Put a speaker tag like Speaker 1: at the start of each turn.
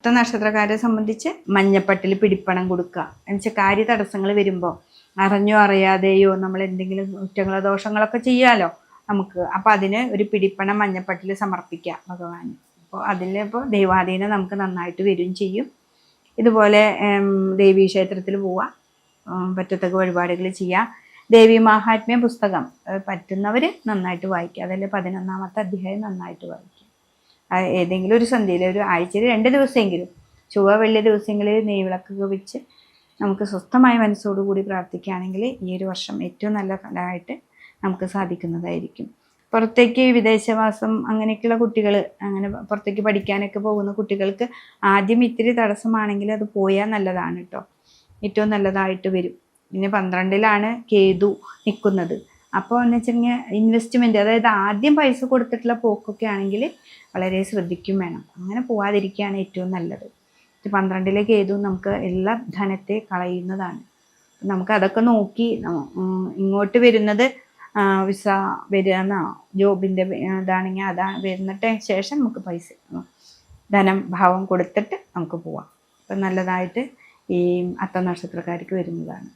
Speaker 1: അടുത്ത നക്ഷത്രക്കാരെ സംബന്ധിച്ച് മഞ്ഞപ്പട്ടിൽ പിടിപ്പണം കൊടുക്കുക. എന്നുവെച്ചാൽ കാര്യ തടസ്സങ്ങൾ വരുമ്പോൾ അറിഞ്ഞോ അറിയാതെയോ നമ്മൾ എന്തെങ്കിലും കുറ്റങ്ങളോ ദോഷങ്ങളൊക്കെ ചെയ്യാലോ നമുക്ക്. അപ്പോൾ അതിന് ഒരു പിടിപ്പണം മഞ്ഞപ്പട്ടിൽ സമർപ്പിക്കുക ഭഗവാന്. അപ്പോൾ അതിലിപ്പോൾ ദൈവാധീനം നമുക്ക് നന്നായിട്ട് വരികയും ചെയ്യും. ഇതുപോലെ ദേവീ ക്ഷേത്രത്തിൽ പോവുക പറ്റത്തക്ക വഴിപാടുകൾ ചെയ്യുക ദേവി മാഹാത്മ്യ പുസ്തകം പറ്റുന്നവർ നന്നായിട്ട് വായിക്കുക. അതിൽ പതിനൊന്നാമത്തെ അധ്യായം നന്നായിട്ട് വായിക്കുക. ഏതെങ്കിലും ഒരു സന്ധ്യയിൽ ഒരു ആഴ്ചയിൽ രണ്ട് ദിവസമെങ്കിലും ചൊവ്വ വെള്ളി ദിവസങ്ങളിൽ നെയ്വിളക്കൊക്കെ വെച്ച് നമുക്ക് സ്വസ്ഥമായ മനസ്സോടുകൂടി പ്രാർത്ഥിക്കുകയാണെങ്കിൽ ഈ ഒരു വർഷം ഏറ്റവും നല്ല ഫലമായിട്ട് നമുക്ക് സാധിക്കുന്നതായിരിക്കും. പുറത്തേക്ക് വിദേശവാസം അങ്ങനെയൊക്കെയുള്ള കുട്ടികൾ അങ്ങനെ പുറത്തേക്ക് പഠിക്കാനൊക്കെ പോകുന്ന കുട്ടികൾക്ക് ആദ്യം ഇത്തിരി തടസ്സമാണെങ്കിൽ അത് പോയാൽ നല്ലതാണ് കേട്ടോ. ഏറ്റവും നല്ലതായിട്ട് വരും. പിന്നെ പന്ത്രണ്ടിലാണ് കേതു നിൽക്കുന്നത് അപ്പോൾ എന്ന് വെച്ചിട്ടുണ്ടെങ്കിൽ ഇൻവെസ്റ്റ്മെന്റ് അതായത് ആദ്യം പൈസ കൊടുത്തിട്ടുള്ള പോക്കൊക്കെ ആണെങ്കിൽ വളരെ ശ്രദ്ധിക്കും വേണം. അങ്ങനെ പോവാതിരിക്കുകയാണ് ഏറ്റവും നല്ലത്. പന്ത്രണ്ടിലേക്ക് ഏതു നമുക്ക് എല്ലാ ധനത്തെ കളയുന്നതാണ്. നമുക്ക് അതൊക്കെ നോക്കി ഇങ്ങോട്ട് വരുന്നത് വിസ വരുന്ന ജോബിന്റെ ഇതാണെങ്കിൽ അതാ വരുന്നിട്ട് ശേഷം നമുക്ക് പൈസ ധനം ഭാവം കൊടുത്തിട്ട് നമുക്ക് പോവാം. അപ്പം നല്ലതായിട്ട് ഈ അത്ത നക്ഷത്രക്കാർക്ക് വരുന്നതാണ്.